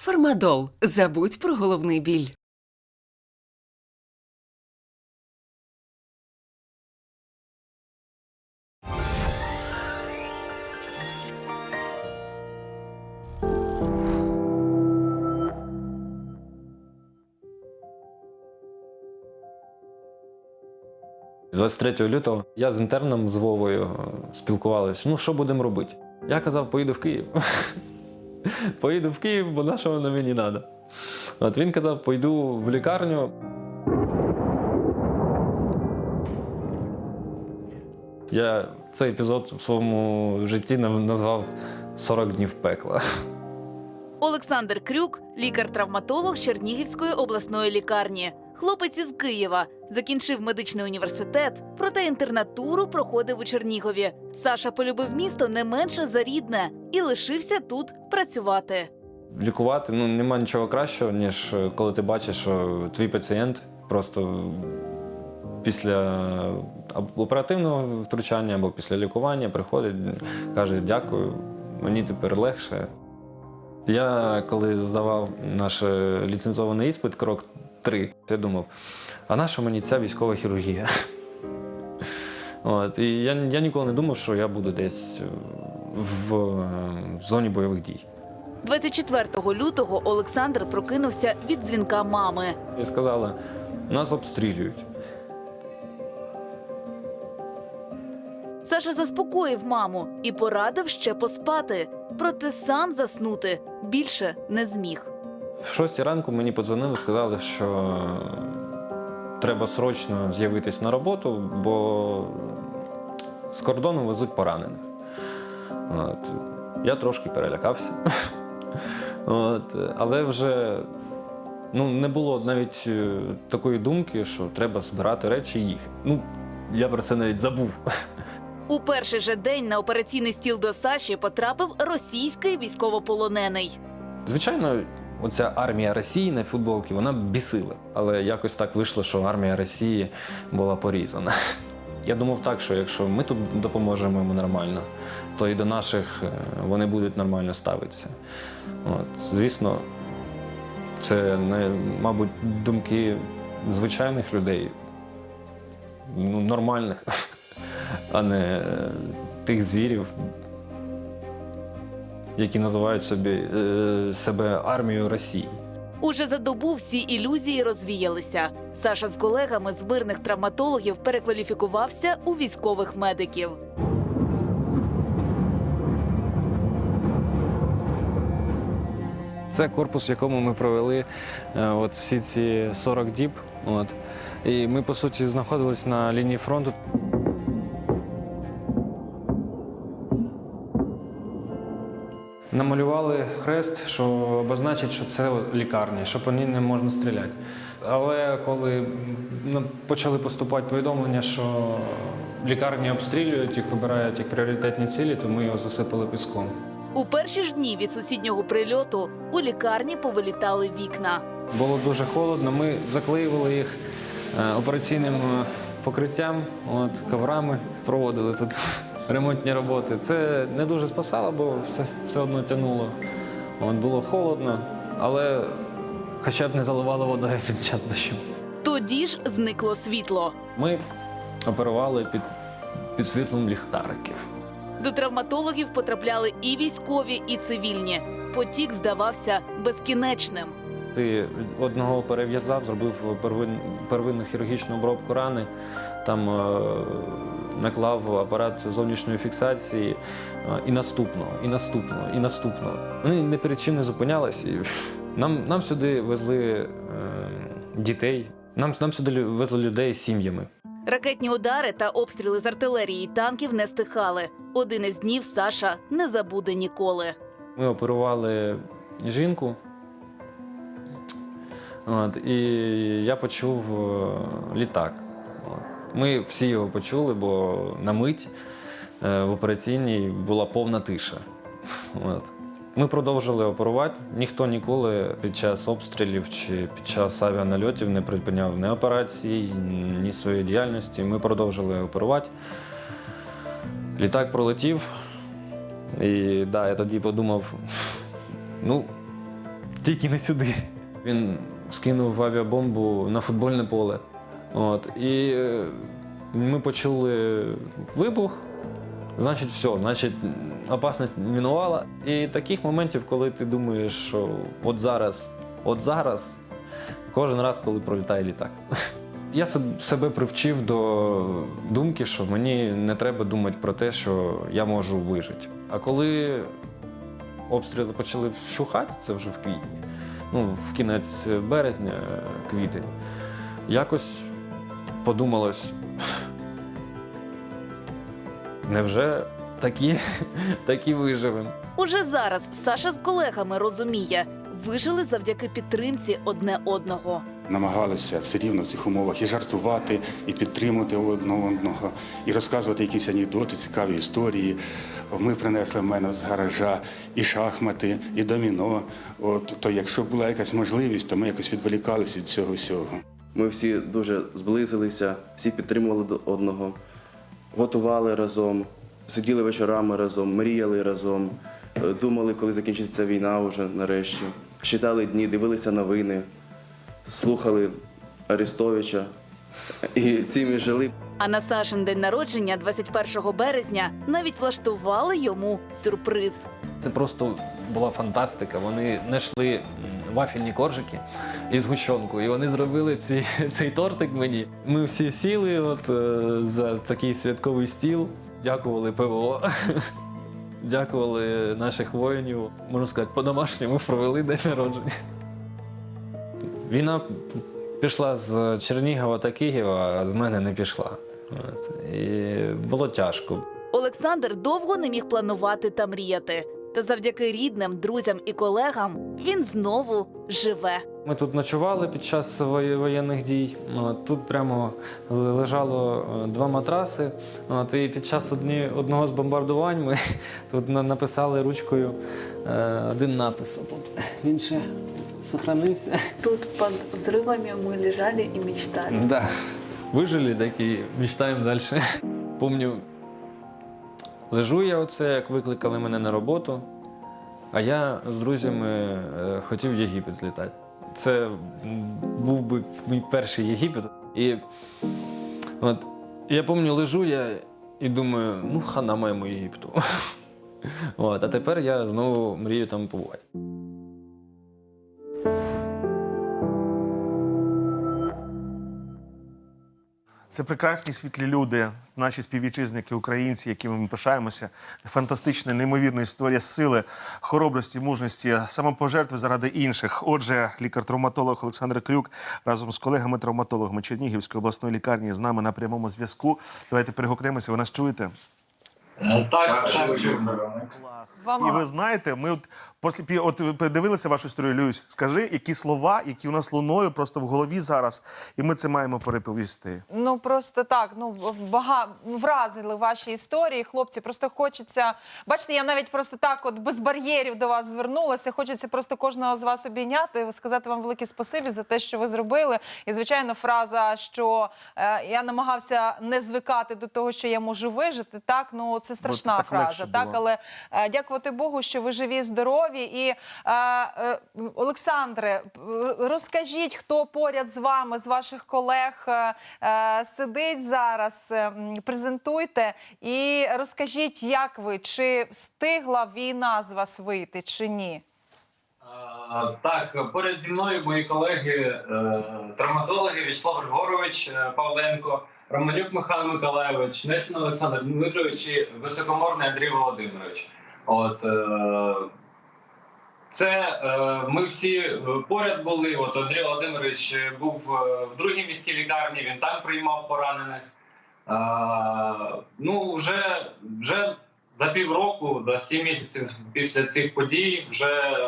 Фармадол. Забудь про головний біль. – 23 лютого я з інтерном з Вовою спілкувалися. Ну, що будемо робити? Я казав, поїду в Київ. поїду в Київ, бо на що воно мені треба. От він казав, пойду в лікарню. Я цей епізод в своєму житті назвав 40 днів пекла. Олександр Крюк, лікар-травматолог Чернігівської обласної лікарні. Хлопець із Києва закінчив медичний університет, проте інтернатуру проходив у Чернігові. Саша полюбив місто не менше за рідне і лишився тут працювати. Лікувати ну нема нічого кращого, ніж е, коли ти бачиш, що твій пацієнт просто після оперативного втручання або після лікування приходить, каже дякую, мені тепер легше. Я коли здавав наш е, ліцензований іспит, крок 3, я думав, а на що мені ця військова хірургія? От, і я, я ніколи не думав, що я буду десь е, в е, зоні бойових дій. 24 лютого Олександр прокинувся від дзвінка мами. І сказала, нас обстрілюють. Саша заспокоїв маму і порадив ще поспати, проте сам заснути більше не зміг. В шостій ранку мені подзвонили, сказали, що треба срочно з'явитись на роботу, бо з кордону везуть поранених. От. Я трошки перелякався. От. Але вже ну, не було навіть е, такої думки, що треба збирати речі і їхати. Ну, я про це навіть забув. У перший же день на операційний стіл до Саші потрапив російський військовополонений. Звичайно, оця армія Росії на футболці вона бісила. Але якось так вийшло, що армія Росії була порізана. Я думав так, що якщо ми тут допоможемо йому нормально, то і до наших е, вони будуть нормально ставитися. От, звісно, це не, мабуть, думки звичайних людей, ну, нормальних, а не е, тих звірів, які називають собі, е, себе армією Росії. Уже за добу всі ілюзії розвіялися. Саша з колегами з мирних травматологів перекваліфікувався у військових медиків. Це корпус, в якому ми провели е, от всі ці 40 діб. От. І ми, по суті, знаходились на лінії фронту. Намалювали хрест, що обозначить, що це лікарня, що по ній не можна стріляти. Але коли ну, почали поступати повідомлення, що лікарні обстрілюють, їх вибирають як пріоритетні цілі, то ми його засипали піском. У перші ж дні від сусіднього прильоту у лікарні повилітали вікна. Було дуже холодно. Ми заклеювали їх е, операційним е, покриттям, от, коврами, проводили тут ремонтні роботи. Це не дуже спасало, бо все, все одно тянуло. От, було холодно, але хоча б не заливало водою під час дощу. Тоді ж зникло світло. Ми оперували під, під світлом ліхтариків. До травматологів потрапляли і військові, і цивільні. Потік здавався безкінечним. Ти одного перев'язав, зробив первин, первинну хірургічну обробку рани, там е, наклав апарат зовнішньої фіксації е, і наступного, і наступного, і наступного. Вони не перед чим не зупинялись. І нам, нам сюди везли е, дітей, нам, нам сюди везли людей з сім'ями. Ракетні удари та обстріли з артилерії і танків не стихали. Один із днів Саша не забуде ніколи. Ми оперували жінку. От, і я почув е, літак. Ми всі його почули, бо на мить е, в операційній була повна тиша. От. Ми продовжили оперувати. Ніхто ніколи під час обстрілів чи під час авіанальотів не припиняв ні операцій, ні своєї діяльності. Ми продовжили оперувати. Літак пролетів. І да, я тоді подумав, ну, тільки не сюди. Він скинув авіабомбу на футбольне поле. От, і е, ми почули вибух. Значить, все, значить, опасність мінувала. І таких моментів, коли ти думаєш, що от зараз, от зараз, кожен раз, коли пролітає літак. Я себе привчив до думки, що мені не треба думати про те, що я можу вижити. А коли обстріли почали вщухати, це вже в квітні, ну, в кінець березня, квітень, якось подумалось, невже такі, такі виживемо? Уже зараз Саша з колегами розуміє, вижили завдяки підтримці одне одного. намагалися все рівно в цих умовах і жартувати, і підтримувати одне одного, і розказувати якісь анекдоти, цікаві історії. Ми принесли в мене з гаража і шахмати, і доміно. От то, якщо була якась можливість, то ми якось відволікалися від цього всього. Ми всі дуже зблизилися, всі підтримували одного, готували разом, сиділи вечорами разом, мріяли разом, е, думали, коли закінчиться війна вже нарешті. Читали дні, дивилися новини, слухали Арестовича і цим і жили. А на Сашин день народження, 21 березня, навіть влаштували йому сюрприз. Це просто була фантастика. Вони знайшли вафельні коржики із гущонку, і вони зробили ці, цей тортик мені. Ми всі сіли от, е, за такий святковий стіл, дякували ПВО. Дякували наших воїнів. Можна сказати, по-домашньому провели день народження. Війна пішла з Чернігова та Києва, а з мене не пішла. І було тяжко. Олександр довго не міг планувати та мріяти. Та завдяки рідним, друзям і колегам він знову живе. Ми тут ночували під час воєнних дій. Тут прямо лежало е, два матраси. І під час одні, одного з бомбардувань ми тут написали ручкою е, один напис. Тут він ще сохранився. Тут под взрывами мы лежали и мечтали. Да. Вижили, так і мечтаємо далі. Помню, лежу я оце, як викликали мене на роботу, а я з друзями е, хотів в Єгипет злітати. Це був би мій перший Єгипет. І от, я пам'ятаю, лежу я і думаю, ну хана моєму Єгипту. От, а тепер я знову мрію там побувати. Це прекрасні світлі люди, наші співвітчизники, українці, якими ми пишаємося. Фантастична, неймовірна історія сили, хоробрості, мужності, самопожертви заради інших. Отже, лікар-травматолог Олександр Крюк разом з колегами-травматологами Чернігівської обласної лікарні з нами на прямому зв'язку. Давайте перегукнемося. Ви нас чуєте? Так, так. Клас. І ви знаєте, ми от після пі- от подивилися вашу історію, Люсь. Скажи, які слова, які у нас луною просто в голові зараз, і ми це маємо переповісти. Ну просто так. Ну бага вразили ваші історії, хлопці. Просто хочеться. Бачите, я навіть просто так, от без бар'єрів до вас звернулася. Хочеться просто кожного з вас обійняти, сказати вам велике спасибі за те, що ви зробили. І звичайно, фраза, що е, я намагався не звикати до того, що я можу вижити. Так, ну це страшна так фраза. Так, було. але е, дякувати Богу, що ви живі, здорові. І е, е, Олександре, розкажіть, хто поряд з вами, з ваших колег е, е, сидить зараз. е, Презентуйте і розкажіть, як ви чи встигла війна з вас вийти, чи ні? Так, поряд зі мною мої колеги, е, травматологи Вячеслав Григорович Павленко, Романюк Михайло Миколаєвич, Несін Олександр Дмитрович і Високоморний Андрій Володимирович. От це е, ми всі е, поряд були. От Андрій Володимирович е, був в другій міській лікарні, він там приймав поранених. Ну, вже, вже за півроку, за сім місяців після цих подій, вже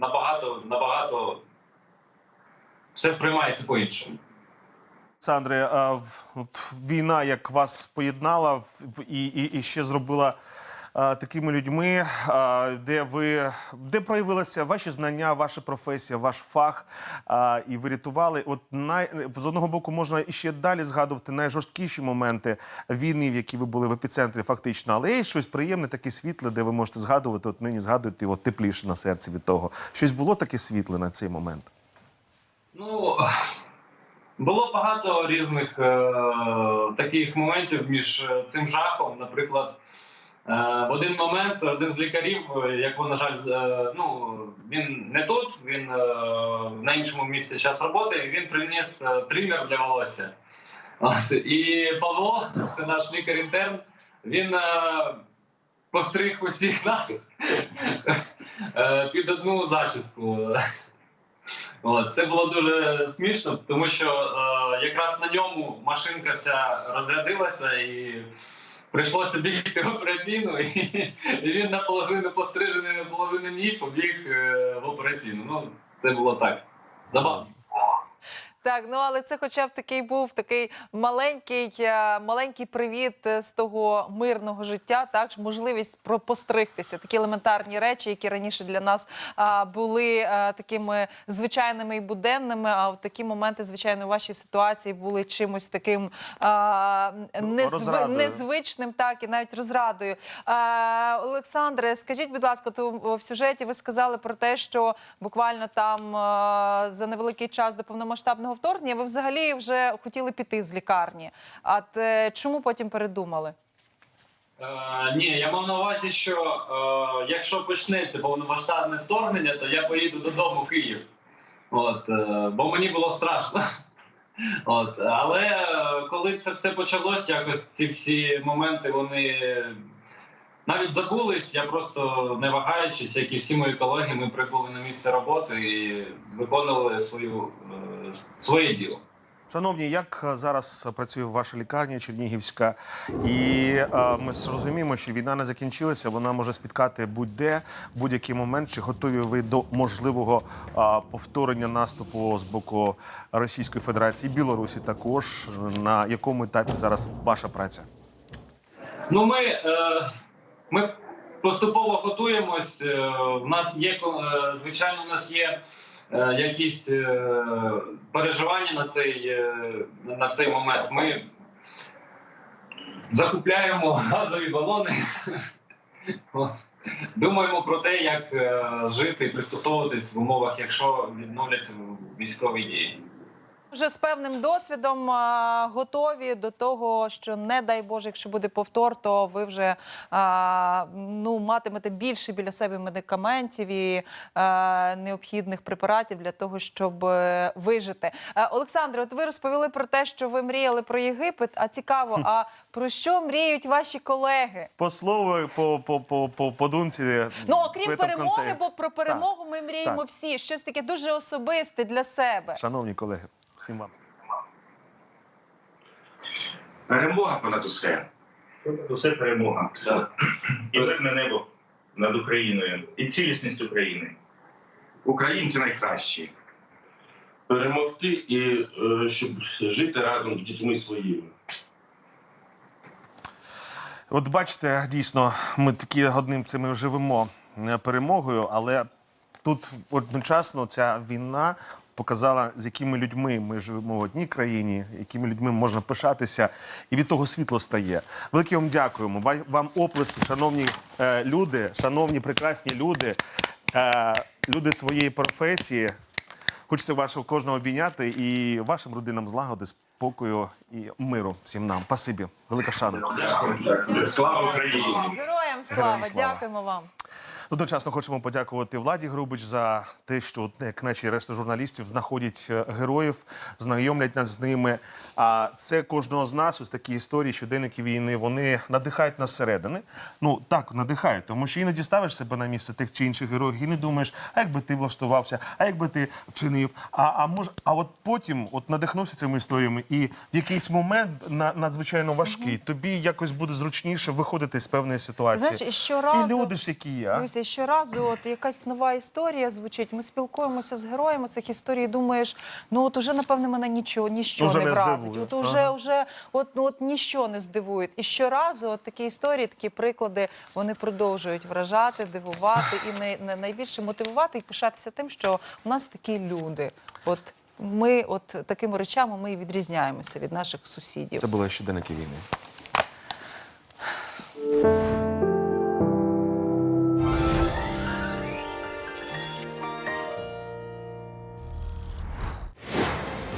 набагато, набагато все сприймається по-іншому. Олександре, а війна як вас поєднала і, і, і ще зробила такими людьми, де ви де проявилися ваші знання, ваша професія, ваш фах, і ви рятували. От най з одного боку можна і ще далі згадувати найжорсткіші моменти війни, в які ви були в епіцентрі, фактично, але є щось приємне, таке світле, де ви можете згадувати. От нині згадуєте от тепліше на серці від того. Щось було таке світле на цей момент. Ну було багато різних е, таких моментів між е, цим жахом. Наприклад, в один момент один з лікарів, е, якого, на жаль, е, ну він не тут, він е, на іншому місці час роботи. Він приніс е, тример для волосся. І Павло, це наш лікар-інтерн, він е, постриг усіх нас е, під одну зачіску. Це було дуже смішно, тому що е, якраз на ньому машинка ця розрядилася і прийшлося бігти в операційну, і, він наполовину пострижений, наполовину ні, побіг е, в операційну. Ну, це було так. Забавно. Так, ну але це хоча б такий був такий маленький, е, маленький привіт е, з того мирного життя, так можливість про постригтися. Такі елементарні речі, які раніше для нас а, були а, такими звичайними і буденними. А в такі моменти, звичайно, у вашій ситуації були чимось таким а, незв... незвичним, так і навіть розрадою. А, Олександре, скажіть, будь ласка, то в сюжеті ви сказали про те, що буквально там а, за невеликий час до повномасштабного вторгнення ви взагалі вже хотіли піти з лікарні. А те, чому потім передумали? Е, ні, я мав на увазі, що е, якщо почнеться повномасштабне вторгнення, то я поїду додому в Київ. От, е, бо мені було страшно. От, але е, коли це все почалось, якось ці всі моменти вони навіть забулись. Я просто не вагаючись, як і всі мої колеги, ми прибули на місце роботи і виконували свою, е, своє діло. Шановні, як е, зараз працює ваша лікарня Чернігівська? І е, ми ж розуміємо, що війна не закінчилася, вона може спіткати будь-де, будь-який момент. Чи готові ви до можливого е, повторення наступу з боку Російської Федерації, Білорусі також? На якому етапі зараз ваша праця? Ну, ми, е, ми поступово готуємось. Е, в нас є е, звичайно, у нас є е, якісь е, переживання на цей, е, на цей момент. Ми закупляємо газові балони. Думаємо про те, як е, жити і пристосовуватись в умовах, якщо відновляться військові дії. Вже з певним досвідом а, готові до того, що не дай Боже, якщо буде повтор, то ви вже а, ну матимете більше біля себе медикаментів і а, необхідних препаратів для того, щоб е, вижити. Е, Олександре, от ви розповіли про те, що ви мріяли про Єгипет. А цікаво, а про що мріють ваші колеги? По слову, по, по, по, по, по думці. Ну окрім перемоги, бо про перемогу ми мріємо Так. всі. Щось таке дуже особисте для себе. Шановні колеги, всім вам. Перемога понад усе. Понад усе перемога. І мирне небо над Україною, і цілісність України. Українці найкращі. перемогти і е, щоб жити разом з дітьми своїми. От бачите, дійсно, ми такі одним цим живемо е, перемогою, але тут одночасно ця війна показала, з якими людьми ми живемо в одній країні, якими людьми можна пишатися, і від того світло стає. Велике вам дякуємо. Ва- Вам оплески, шановні е, люди, шановні прекрасні люди, е, люди своєї професії. Хочеться вашого кожного обійняти і вашим родинам злагоди, спокою і миру всім нам. Спасибі. Велика шана. Слава Україні! Героям слава, Героям слава. дякуємо вам. Одночасно хочемо подякувати Владі Грубич за те, що як наші решта журналістів знаходять е, героїв, знайомлять нас з ними. А це кожного з нас ось такі історії, щоденники війни, вони надихають нас зсередини. Ну так, надихають, тому що іноді ставиш себе на місце тих чи інших героїв і не думаєш, а як би ти влаштувався, а як би ти вчинив. А, а може, а от потім от надихнувся цими історіями, і в якийсь момент на надзвичайно важкий, тобі якось буде зручніше виходити з певної ситуації. Знаєш, і щоразу- і люди ж які є. Знаєте, щоразу от якась нова історія звучить. Ми спілкуємося з героями цих історій. і Думаєш, ну от уже напевне мене нічого, ніщо Уже не, не вразить. здивує. От уже, Ага. уже от, ну, от ніщо не здивує. І щоразу от такі історії, такі приклади, вони продовжують вражати, дивувати і най, най- найбільше мотивувати і пишатися тим, що у нас такі люди. От ми, от такими речами, ми і відрізняємося від наших сусідів. Це були щоденники війни.